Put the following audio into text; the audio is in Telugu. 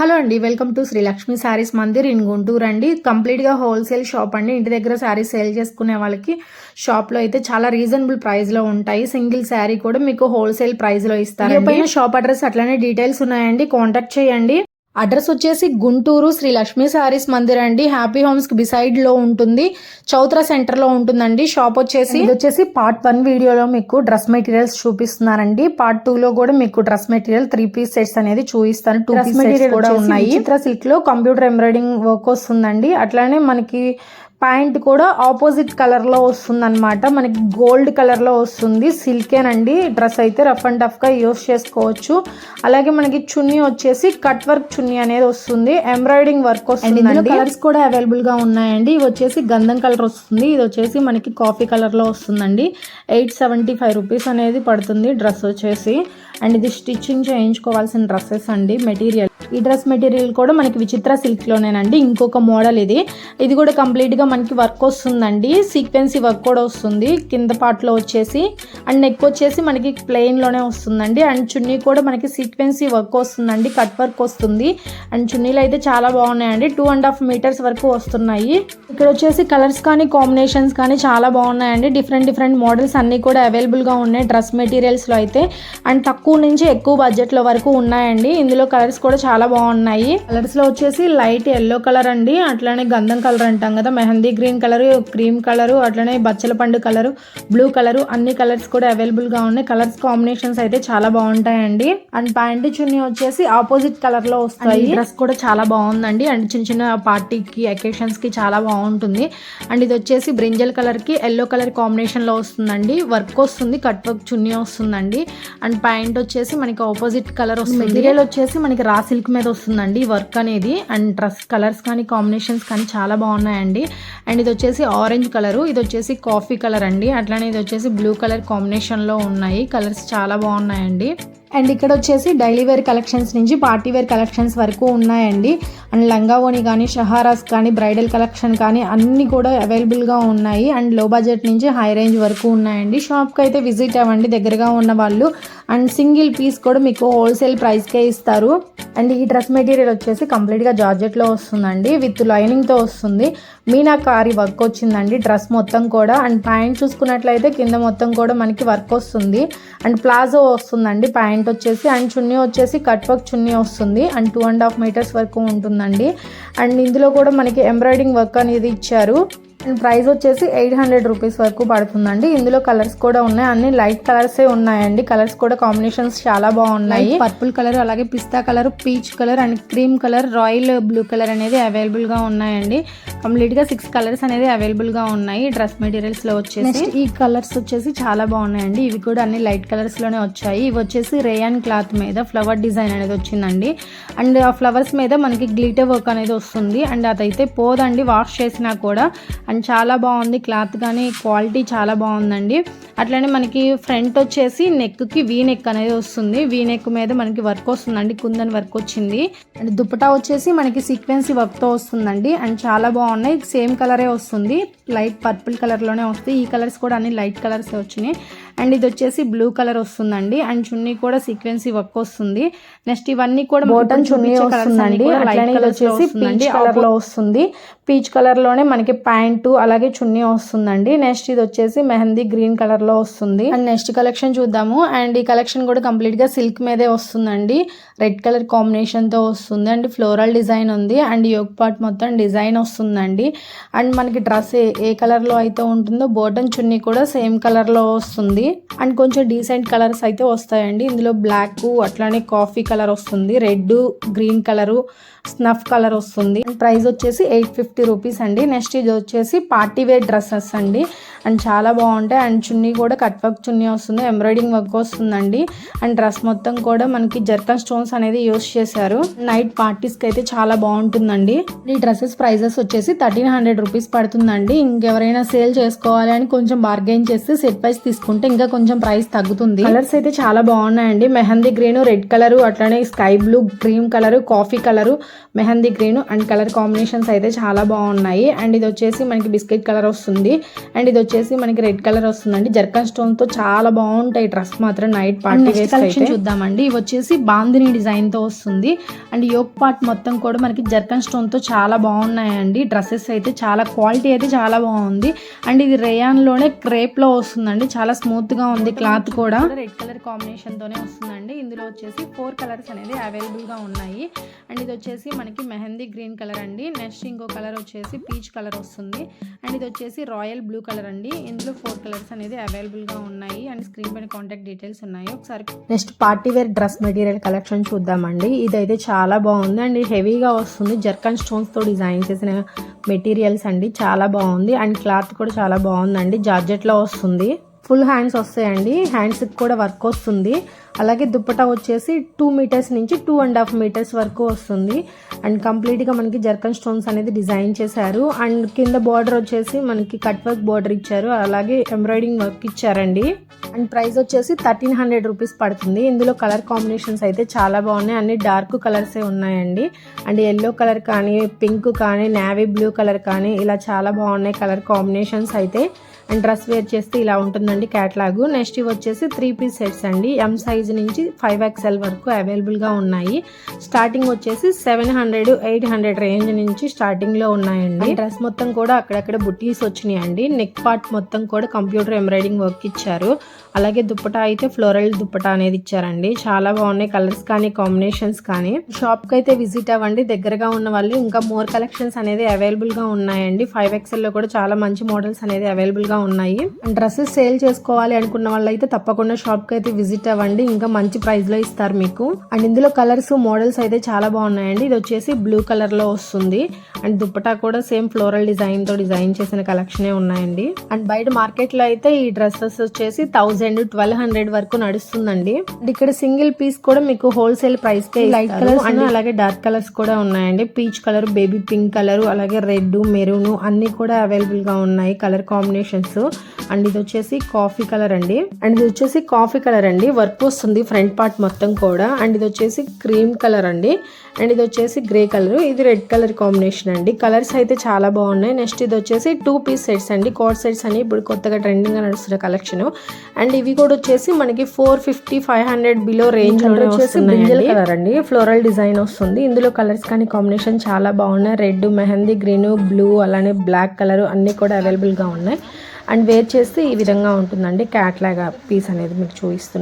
హలో అండి welcome to Sri Lakshmi Sarees Mandir in Guntur అండి. కంప్లీట్గా హోల్సేల్ షాప్ అండి. ఇంటి దగ్గర శారీస్ సేల్ చేసుకునే వాళ్ళకి షాప్లో అయితే చాలా రీజనబుల్ ప్రైస్లో ఉంటాయి. సింగిల్ శారీ కూడా మీకు హోల్సేల్ ప్రైస్లో ఇస్తారు పైన షాప్ అడ్రస్ అట్లనే డీటెయిల్స్ ఉన్నాయండి. కాంటాక్ట్ చేయండి. అడ్రస్ వచ్చేసి గుంటూరు శ్రీ లక్ష్మీ శారీస్ మందిర్ అండి. హ్యాపీ హోమ్స్కి బిసైడ్లో ఉంటుంది. చౌత్ర సెంటర్లో ఉంటుందండి. షాప్ వచ్చేసి ఇది వచ్చేసి పార్ట్ వన్ వీడియోలో మీకు డ్రెస్ మెటీరియల్స్ చూపిస్తున్నారండి పార్ట్ టూ లో కూడా మీకు dress material three piece sets అనేది చూపిస్తాను. టూ పీస్ మెటీరియల్ కూడా ఉన్నాయి. చిత్ర సిల్క్లో కంప్యూటర్ ఎంబ్రాయిడింగ్ వర్క్ వస్తుందండి. అట్లానే మనకి ప్యాంట్ కూడా ఆపోజిట్ కలర్లో వస్తుంది అనమాట మనకి గోల్డ్ కలర్లో వస్తుంది సిల్కేనండి డ్రెస్ అయితే రఫ్ అండ్ టఫ్గా యూస్ చేసుకోవచ్చు. అలాగే మనకి చున్నీ వచ్చేసి కట్ వర్క్ చున్నీ అనేది వస్తుంది. ఎంబ్రాయిడింగ్ వర్క్ వస్తుంది కలర్స్ కూడా అవైలబుల్గా ఉన్నాయండి. ఇవి వచ్చేసి గంధం కలర్ వస్తుంది. ఇది వచ్చేసి మనకి కాఫీ కలర్లో వస్తుందండి. ఎయిట్ సెవెంటీ ఫైవ్ రూపీస్ అనేది పడుతుంది డ్రెస్ వచ్చేసి. అండ్ ఇది స్టిచ్చింగ్ చేయించుకోవాల్సిన డ్రెస్సెస్ అండి. మెటీరియల్ ఈ డ్రెస్ మెటీరియల్ కూడా మనకి విచిత్ర సిల్క్లోనేనండి ఇంకొక మోడల్ ఇది. ఇది కూడా కంప్లీట్గా మనకి వర్క్ వస్తుందండి. సీక్వెన్సీ వర్క్ కూడా వస్తుంది. కింద పార్ట్లో వచ్చేసి అండ్ నెక్ వచ్చేసి మనకి ప్లెయిన్లోనే వస్తుందండి. అండ్ చున్నీ కూడా మనకి సీక్వెన్సీ వర్క్ వస్తుందండి. కట్ వర్క్ వస్తుంది. అండ్ చున్నీలు అయితే చాలా బాగున్నాయండి. టూ అండ్ హాఫ్ మీటర్స్ వరకు వస్తున్నాయి. ఇక్కడ వచ్చేసి కలర్స్ కానీ కాంబినేషన్స్ కానీ చాలా బాగున్నాయండి. డిఫరెంట్ డిఫరెంట్ మోడల్స్ అన్నీ కూడా అవైలబుల్గా ఉన్నాయి డ్రెస్ మెటీరియల్స్లో అయితే. అండ్ తక్కువ నుంచి ఎక్కువ బడ్జెట్లో వరకు ఉన్నాయండి. ఇందులో కలర్స్ కూడా చాలా బాగున్నాయి. కలర్స్లో వచ్చేసి లైట్ ఎల్లో కలర్ అండి. అట్లానే గంధం కలర్ అంటాం కదా mehndi green colour cream colour అట్లానే బచ్చల పండు కలర్ బ్లూ కలర్ అన్ని కలర్స్ కూడా అవైలబుల్గా ఉన్నాయి. కలర్స్ కాంబినేషన్స్ అయితే చాలా బాగుంటాయండి. అండ్ ప్యాంట్ చున్నీ వచ్చేసి ఆపోజిట్ కలర్లో వస్తాయి. డ్రెస్ కూడా చాలా బాగుందండి. అండ్ చిన్న చిన్న పార్టీకి అకేషన్స్కి చాలా బాగుంటుంది. అండ్ ఇది వచ్చేసి బ్రింజల్ కలర్కి ఎల్లో కలర్ కాంబినేషన్లో వస్తుందండి. వర్క్ వస్తుంది కట్ వర్క్ చున్నీ వస్తుందండి. అండ్ ప్యాంట్ వచ్చేసి మనకి ఆపోజిట్ కలర్ వస్తుంది. మెటీరియల్ వచ్చేసి మనకి రా సిల్క్ మీద వస్తుందండి. వర్క్ అనేది అండ్ డ్రెస్ కలర్స్ కానీ కాంబినేషన్స్ కానీ చాలా బాగున్నాయండి. అండ్ ఇది వచ్చేసి ఆరెంజ్ కలర్ ఇది వచ్చేసి కాఫీ కలర్ అండి. అట్లానే ఇది వచ్చేసి బ్లూ కలర్ కాంబినేషన్లో ఉన్నాయి. కలర్స్ చాలా బాగున్నాయండి. అండ్ ఇక్కడ వచ్చేసి డైలీ వేర్ కలెక్షన్స్ నుంచి పార్టీ వేర్ కలెక్షన్స్ వరకు ఉన్నాయండి. అండ్ లంగావోని కానీ షహారాస్ కానీ బ్రైడల్ కలెక్షన్ కానీ అన్నీ కూడా అవైలబుల్గా ఉన్నాయి. అండ్లో బడ్జెట్ నుంచి హై రేంజ్ వరకు ఉన్నాయండి. షాప్కి అయితే విజిట్ అవ్వండి. దగ్గరగా ఉన్న వాళ్ళు అండ్ సింగిల్ పీస్ కూడా మీకు హోల్సేల్ ప్రైస్కే ఇస్తారు. అండ్ ఈ డ్రెస్ మెటీరియల్ వచ్చేసి కంప్లీట్గా జార్జెట్లో వస్తుందండి. విత్ లైనింగ్తో వస్తుంది. మీనాకారి వర్క్ వచ్చిందండి డ్రెస్ మొత్తం కూడా. అండ్ ప్యాంట్ చూసుకున్నట్లయితే కింద మొత్తం కూడా మనకి వర్క్ వస్తుంది. అండ్ ప్లాజో వస్తుందండి. ప్యాంట్ వచ్చేసి అండ్ చున్నీ వచ్చేసి కట్ వర్క్ చున్నీ వస్తుంది. And two and half metres వరకు ఉంటుందండి. అండ్ ఇందులో కూడా మనకి ఎంబ్రాయిడింగ్ వర్క్ అనేది ఇచ్చారు. ప్రైస్ వచ్చేసి ఎయిట్ హండ్రెడ్ రూపీస్ వరకు పడుతుందండి. ఇందులో కలర్స్ కూడా ఉన్నాయి. అన్ని లైట్ కలర్సే ఉన్నాయండి. కలర్స్ కూడా కాంబినేషన్స్ చాలా బాగున్నాయి. పర్పుల్ కలర్ అలాగే pista colour peach colour and cream colour royal blue colour అనేది అవైలబుల్గా ఉన్నాయండి. కంప్లీట్గా సిక్స్ కలర్స్ అనేది అవైలబుల్గా ఉన్నాయి. డ్రెస్ మెటీరియల్స్లో వచ్చేసి ఈ కలర్స్ వచ్చేసి చాలా బాగున్నాయండి. ఇవి కూడా అన్ని లైట్ కలర్స్లోనే వచ్చాయి. ఇవి వచ్చేసి రేయాన్ క్లాత్ మీద ఫ్లవర్ డిజైన్ అనేది వచ్చిందండి. అండ్ ఆ ఫ్లవర్స్ మీద మనకి గ్లిటర్ వర్క్ అనేది వస్తుంది. అండ్ అదైతే పోదండి. వాష్ చేసినా కూడా అండ్ చాలా బాగుంది క్లాత్ కానీ క్వాలిటీ చాలా బాగుందండి. అట్లనే మనకి ఫ్రంట్ వచ్చేసి నెక్కి వీ నెక్ అనేది వస్తుంది. వీ నెక్ మీద మనకి వర్క్ వస్తుందండి. కుందని వర్క్ వచ్చింది. అండ్ దుప్పటా వచ్చేసి మనకి సీక్వెన్సీ వర్క్తో వస్తుందండి. అండ్ చాలా బాగున్నాయి. సేమ్ కలరే వస్తుంది. లైట్ పర్పుల్ కలర్లోనే వస్తుంది ఈ కలర్స్ కూడా అన్ని లైట్ కలర్స్ వచ్చినాయి. అండ్ ఇది వచ్చేసి బ్లూ కలర్ వస్తుందండి. అండ్ చున్నీ కూడా సీక్వెన్సీ వర్క్ వస్తుంది. నెక్స్ట్ ఇవన్నీ కూడా బోటన్ చున్నీ వస్తుందండి. వచ్చేసి పీచ్ కలర్లో వస్తుంది. పీచ్ కలర్లోనే మనకి ప్యాంటు అలాగే చున్నీ వస్తుందండి. నెక్స్ట్ ఇది వచ్చేసి మెహందీ గ్రీన్ కలర్లో వస్తుంది. అండ్ నెక్స్ట్ కలెక్షన్ చూద్దాము. అండ్ ఈ కలెక్షన్ కూడా కంప్లీట్గా సిల్క్ మీదే వస్తుందండి. రెడ్ కలర్ కాంబినేషన్తో వస్తుంది. అండ్ ఫ్లోరల్ డిజైన్ ఉంది. అండ్ యోగ్ పార్ట్ మొత్తం డిజైన్ వస్తుందండి. అండ్ మనకి డ్రెస్ ఏ కలర్లో అయితే ఉంటుందో బోటన్ చున్నీ కూడా సేమ్ కలర్లో వస్తుంది. అండ్ కొంచెం డీసెంట్ కలర్స్ అయితే వస్తాయండి. ఇందులో బ్లాక్ అట్లానే కాఫీ కలర్ వస్తుంది. Red green colour snuff colour వస్తుంది. ప్రైస్ వచ్చేసి ఎయిట్ ఫిఫ్టీ రూపీస్ అండి. నెక్స్ట్ ఇది వచ్చేసి పార్టీ వేర్ డ్రెస్సెస్ అండి. అండ్ చాలా బాగుంటాయి. అండ్ చున్నీ కూడా కట్ వర్క్ చున్నీ వస్తుంది. ఎంబ్రాయిడింగ్ వర్క్ వస్తుందండి. అండ్ డ్రెస్ మొత్తం కూడా మనకి జర్కన్ స్టోన్స్ అనేది యూస్ చేశారు. నైట్ పార్టీస్కి అయితే చాలా బాగుంటుందండి. ఈ డ్రెస్సెస్ ప్రైజెస్ వచ్చేసి థర్టీన్ హండ్రెడ్ రూపీస్ పడుతుందండి. ఇంకెవరైనా సేల్ చేసుకోవాలి అని కొంచెం బార్గెన్ చేస్తే సెట్ వైస్ తీసుకుంటే ఇంకా కొంచెం ప్రైస్ తగ్గుతుంది. కలర్స్ అయితే చాలా బాగున్నాయండి. మెహందీ గ్రీన్ రెడ్ కలర్ అట్లానే sky blue cream colour coffee colour mehndi green and colour combinations అయితే చాలా బాగున్నాయి. అండ్ ఇది వచ్చేసి మనకి బిస్కెట్ కలర్ వస్తుంది. అండ్ ఇది వచ్చేసి మనకి రెడ్ కలర్ వస్తుందండి. జర్కన్ స్టోన్తో చాలా బాగుంటాయి డ్రెస్ మాత్రం. నైట్ పార్టీ కలెక్షన్ చూద్దామండి. ఇవి వచ్చేసి బాందిని డిజైన్తో వస్తుంది. అండ్ యోక్ పార్ట్ మొత్తం కూడా మనకి జర్కన్ స్టోన్తో చాలా బాగున్నాయండి. డ్రెస్సెస్ అయితే చాలా క్వాలిటీ అయితే చాలా బాగుంది. అండ్ ఇది రేయాన్లోనే క్రేప్లో వస్తుందండి. చాలా స్మూత్గా ఉంది క్లాత్ కూడా. రెడ్ కలర్ కాంబినేషన్ తోనే వస్తుందండి. ఇందులో వచ్చేసి ఫోర్ కలర్స్ అనేది అవైలబుల్గా ఉన్నాయి. అండ్ ఇది వచ్చేసి మనకి మెహందీ గ్రీన్ కలర్ అండి. నెక్స్ట్ ఇంకో కలర్ వచ్చేసి పీచ్ కలర్ వస్తుంది. అండ్ ఇది వచ్చేసి రాయల్ బ్లూ కలర్ అండి. ఇందులో ఫోర్ కలర్స్ అనేది అవైలబుల్గా ఉన్నాయి. అండ్ స్క్రీన్ పైన కాంటాక్ట్ డీటెయిల్స్ ఉన్నాయి ఒకసారి next party wear dress material collection చూద్దామండి. ఇదైతే చాలా బాగుంది. అండ్ హెవీగా వస్తుంది. జర్కన్ స్టోన్స్తో డిజైన్ చేసిన మెటీరియల్స్ అండి. చాలా బాగుంది. అండ్ క్లాత్ కూడా చాలా బాగుందండి. జార్జెట్లో వస్తుంది. ఫుల్ హ్యాండ్స్ వస్తాయండి. హ్యాండ్స్కి కూడా వర్క్ వస్తుంది. అలాగే దుప్పటా వచ్చేసి టూ మీటర్స్ నుంచి టూ అండ్ హాఫ్ మీటర్స్ వరకు వస్తుంది. అండ్ కంప్లీట్గా మనకి జర్కన్ స్టోన్స్ అనేది డిజైన్ చేశారు. అండ్ కింద బార్డర్ వచ్చేసి మనకి కట్ వర్క్ బార్డర్ ఇచ్చారు. అలాగే ఎంబ్రాయిడింగ్ వర్క్ ఇచ్చారండి. అండ్ ప్రైస్ వచ్చేసి థర్టీన్ హండ్రెడ్ రూపీస్ పడుతుంది. ఇందులో కలర్ కాంబినేషన్స్ అయితే చాలా బాగున్నాయి. అన్ని డార్క్ కలర్సే ఉన్నాయండి. అండ్ ఎల్లో కలర్ కానీ పింక్ కానీ నావీ బ్లూ కలర్ కానీ ఇలా చాలా బాగున్నాయి కలర్ కాంబినేషన్స్ అయితే. అండ్ డ్రెస్ వేర్ చేస్తే ఇలా ఉంటుందండి క్యాట్లాగ్. నెక్స్ట్ ఇవి వచ్చేసి త్రీ పీస్ సెట్స్ అండి. ఎం సైజ్ నుంచి ఫైవ్ ఎక్స్ఎల్ వరకు అవైలబుల్గా ఉన్నాయి. స్టార్టింగ్ వచ్చేసి seven hundred eight hundred range నుంచి స్టార్టింగ్లో ఉన్నాయండి. డ్రెస్ మొత్తం కూడా అక్కడక్కడ బుట్టీస్ వచ్చినాయండి. నెక్ పార్ట్ మొత్తం కూడా కంప్యూటర్ ఎంబ్రాయిడింగ్ వర్క్ ఇచ్చారు. అలాగే దుప్పటా అయితే ఫ్లోరల్ దుప్పటా అనేది ఇచ్చారండి. చాలా బాగున్నాయి కలర్స్ కానీ కాంబినేషన్స్ కానీ. షాప్కి అయితే విజిట్ అవ్వండి. దగ్గరగా ఉన్న వాళ్ళు ఇంకా మోర్ కలెక్షన్స్ అనేది అవైలబుల్గా ఉన్నాయండి. ఫైవ్ ఎక్స్ఎల్లో కూడా చాలా మంచి మోడల్స్ అనేది అవైలబుల్గా ఉన్నాయి. డ్రెస్సెస్ సేల్ చేసుకోవాలి అనుకున్న వాళ్ళు అయితే తప్పకుండా షాప్కి అయితే విజిట్ అవ్వండి. ఇంకా మంచి ప్రైస్లో ఇస్తారు మీకు. అండ్ ఇందులో కలర్స్ మోడల్స్ అయితే చాలా బాగున్నాయండి. ఇది వచ్చేసి బ్లూ కలర్లో వస్తుంది. అండ్ దుప్పటా కూడా సేమ్ ఫ్లోరల్ డిజైన్తో డిజైన్ చేసిన కలెక్షనే ఉన్నాయండి. అండ్ బయట మార్కెట్లో అయితే ఈ డ్రెస్సెస్ వచ్చేసి థౌజండ్ ట్వెల్వ్ హండ్రెడ్ వరకు నడుస్తుందండి. అండ్ ఇక్కడ సింగిల్ పీస్ కూడా మీకు హోల్సేల్ ప్రైస్ కే లైట్ కలర్స్ అండ్ అలాగే డార్క్ కలర్స్ కూడా ఉన్నాయండి. Peach colour baby pink colour అలాగే రెడ్ మెరూన్ అన్ని కూడా అవైలబుల్గా ఉన్నాయి కలర్ కాంబినేషన్స్. అండ్ ఇది వచ్చేసి కాఫీ కలర్ అండి. అండ్ ఇది వచ్చేసి కాఫీ కలర్ అండి. వర్క్ వస్తుంది ఫ్రంట్ పార్ట్ మొత్తం కూడా. అండ్ ఇది వచ్చేసి క్రీమ్ కలర్ అండి. అండ్ ఇది వచ్చేసి గ్రే కలర్. ఇది రెడ్ కలర్ కాంబినేషన్ అండి. కలర్స్ అయితే చాలా బాగున్నాయి. నెక్స్ట్ ఇది వచ్చేసి టూ పీస్ సెట్స్ అండి. కోట్ సెట్స్ అని ఇప్పుడు కొత్తగా ట్రెండింగ్గా నడుస్తున్న కలెక్షన్. అండ్ ఇవి కూడా వచ్చేసి మనకి four fifty five hundred below range వచ్చేసి బ్రింజల్ కలర్ అండి ఫ్లోరల్ డిజైన్ వస్తుంది. ఇందులో కలర్స్ కానీ కాంబినేషన్ చాలా బాగున్నాయి. రెడ్ మెహందీ గ్రీన్ బ్లూ అలానే బ్లాక్ కలర్ అన్ని కూడా అవైలబుల్గా ఉన్నాయి. అండ్ వేర్ చేస్తే ఈ విధంగా ఉంటుందండి. క్యాట్ లాగా పీస్ అనేది మీకు చూపిస్తున్నాను